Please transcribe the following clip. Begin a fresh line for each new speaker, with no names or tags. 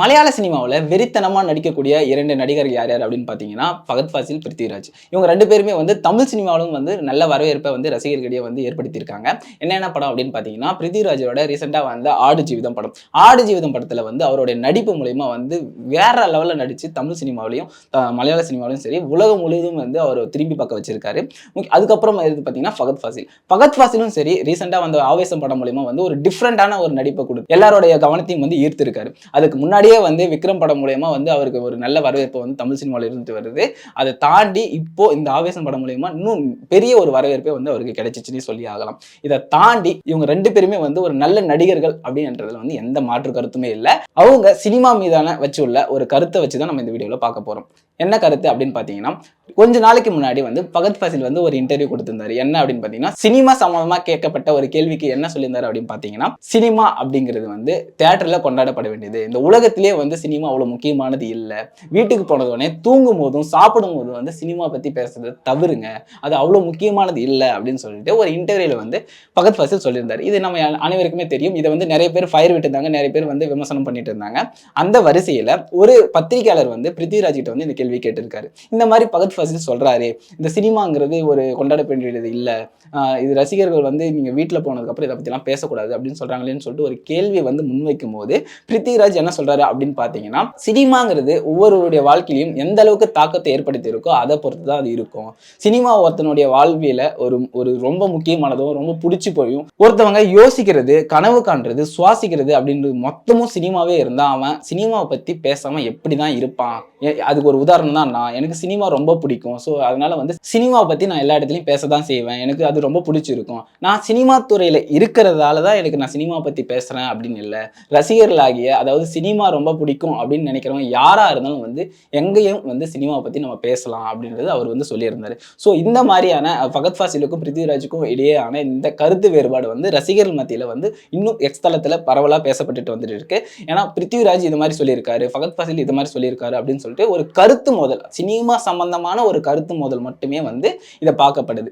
மலையாள சினிமாவில் வெறித்தனமாக நடிக்கக்கூடிய இரண்டு நடிகர்கள் யார் யார் அப்படின்னு பார்த்தீங்கன்னா பகத் ஃபாசில் பிருத்திவிராஜ். இவங்க ரெண்டு பேருமே வந்து தமிழ் சினிமாவிலும் வந்து நல்ல வரவேற்பை வந்து ரசிகர்களிடையே வந்து ஏற்படுத்தியிருக்காங்க. என்னென்ன படம் அப்படின்னு பார்த்தீங்கன்னா பிருத்திவிராஜோட ரீசெண்டாக வந்த ஆடு ஜீவிதம் படம். ஆடு ஜீவிதம் படத்தில் வந்து அவருடைய நடிப்பு மூலயமா வந்து வேற லெவலில் நடித்து தமிழ் சினிமாவிலையும் மலையாள சினிமாவிலையும் சரி உலகம் முழுவதும் வந்து அவர் திரும்பி பார்க்க வச்சிருக்காரு. அதுக்கப்புறம் எது பார்த்தீங்கன்னா பகத் ஃபாசில் பகத் ஃபாசிலும் சரி ரீசெண்டாக வந்த ஆவேசம் படம் மூலயமா வந்து ஒரு டிஃப்ரெண்டான ஒரு நடிப்பை கொடுத்து எல்லாருடைய கவனத்தையும் வந்து ஈர்த்திருக்காரு. அதுக்கு முன்னாடி முன்னாடியே வந்து விக்ரம் படம் மூலயமா வந்து அவருக்கு ஒரு நல்ல வரவேற்பு வந்து தமிழ் சினிமாவில் இருந்துட்டு வருது. அதை தாண்டி இப்போ இந்த ஆவேசம் படம் மூலயமா இன்னும் பெரிய ஒரு வரவேற்பே வந்து அவருக்கு கிடைச்சிச்சுன்னு சொல்லி ஆகலாம். இதை தாண்டி இவங்க ரெண்டு பேருமே வந்து ஒரு நல்ல நடிகர்கள் அப்படின்றதுல வந்து எந்த மாற்று கருத்துமே இல்லை. அவங்க சினிமா மீதான வச்சு உள்ள ஒரு கருத்தை வச்சு தான் நம்ம இந்த வீடியோவில் பார்க்க போகிறோம் என்ன கருத்து அப்படின்னு பார்த்தீங்கன்னா கொஞ்ச நாளைக்கு முன்னாடி வந்து பகத் ஃபசில் வந்து ஒரு இன்டர்வியூ கொடுத்திருந்தாரு. என்ன அப்படின்னு பார்த்தீங்கன்னா சினிமா சம்பந்தமாக கேட்கப்பட்ட ஒரு கேள்விக்கு என்ன சொல்லியிருந்தாரு அப்படின்னு பார்த்தீங்கன்னா சினிமா அப்படிங்கிறது வந்து தேட்டரில் கொண்டாடப்பட வேண்டியது. இந்த உலகத்திலே வந்து சினிமா அவ்வளோ முக்கியமானது இல்லை. வீட்டுக்கு போனது உடனே தூங்கும் போதும் சாப்பிடும் போதும் வந்து சினிமா பற்றி பேசுறதை தவிருங்க. அது அவ்வளோ முக்கியமானது இல்லை அப்படின்னு சொல்லிட்டு ஒரு இன்டர்வியூல வந்து பகத் ஃபசில் சொல்லியிருந்தார். இது நம்ம அனைவருக்குமே தெரியும். இதை வந்து நிறைய பேர் ஃபயர் விட்டுருந்தாங்க. நிறைய பேர் வந்து விமர்சனம் பண்ணிட்டு இருந்தாங்க. அந்த வரிசையில் ஒரு பத்திரிகையாளர் வந்து பிருத்திவிராஜ் கிட்ட வந்து இந்த கேள்வி கேட்டிருக்காரு. இந்த மாதிரி பகத் ஃபசில் சொல்றாரு இந்த சினிமாங்கிறது ஒரு கொண்டாட வேண்டியது இல்லை இது ரசிகர்கள் வந்து நீங்க வீட்டில் போனதுக்கப்புறம் இதை பற்றிலாம் பேசக்கூடாது அப்படின்னு சொல்றாங்களேன்னு சொல்லிட்டு ஒரு கேள்வியை வந்து முன்வைக்கும் போது பிருத்திவிராஜ் என்ன சொல்றாரு அப்படின்னு பார்த்தீங்கன்னா சினிமாங்கிறது ஒவ்வொருவருடைய வாழ்க்கையிலும் எந்த அளவுக்கு தாக்கத்தை ஏற்படுத்தி இருக்கோ அதை பொறுத்து தான் அது இருக்கும். சினிமா ஒருத்தனுடைய வாழ்வியல ஒரு ஒரு ரொம்ப முக்கியமானதும் ரொம்ப பிடிச்சி போயும். ஒருத்தவங்க யோசிக்கிறது கனவு காண்றது சுவாசிக்கிறது அப்படின்றது மொத்தமும் சினிமாவே இருந்தா அவன் சினிமாவை பத்தி பேசாம எப்படி தான் இருப்பான் அதுக்கு ஒரு உதாரணம் தான் நான் எனக்கு சினிமா ரொம்ப பிடிக்கும். ஸோ அதனால வந்து சினிமாவை பத்தி நான் எல்லா இடத்துலையும் பேச தான் செய்வேன். எனக்கு அது ரொம்ப பிடிச்சிருக்கும். நான் சினிமா துறையில் இருக்கிறதால தான் எனக்கு நான் சினிமா பத்தி பேசுறேன் அப்படின்னு இல்லை. ரசிகர்களாகிய அதாவது சினிமா ரொம்ப பிடிக்கும் அப்படின்னு நினைக்கிறவங்க யாரா இருந்தாலும் வந்து எங்கேயும் வந்து சினிமாவை பத்தி நம்ம பேசலாம் அப்படின்றது அவர் வந்து சொல்லியிருந்தாரு. ஸோ இந்த மாதிரியான ஃபகத் ஃபாசிலுக்கும் பிருத்திவிராஜுக்கும் இடையேயான இந்த கருத்து வேறுபாடு வந்து ரசிகர்கள் மத்தியில் வந்து இன்னும் எக்ஸ்தலத்தில் பரவலாக பேசப்பட்டுட்டு வந்துட்டு இருக்கு. ஏன்னா பிருத்திவிராஜ் இது மாதிரி சொல்லியிருக்காரு ஃபகத் ஃபாசில் இது மாதிரி சொல்லியிருக்காரு அப்படின்னு சொல்லிட்டு ஒரு கருத்து கருத்து மோதல் சினிமா சம்பந்தமான ஒரு கருத்து மோதல் மட்டுமே வந்து இதை பார்க்கப்படுது.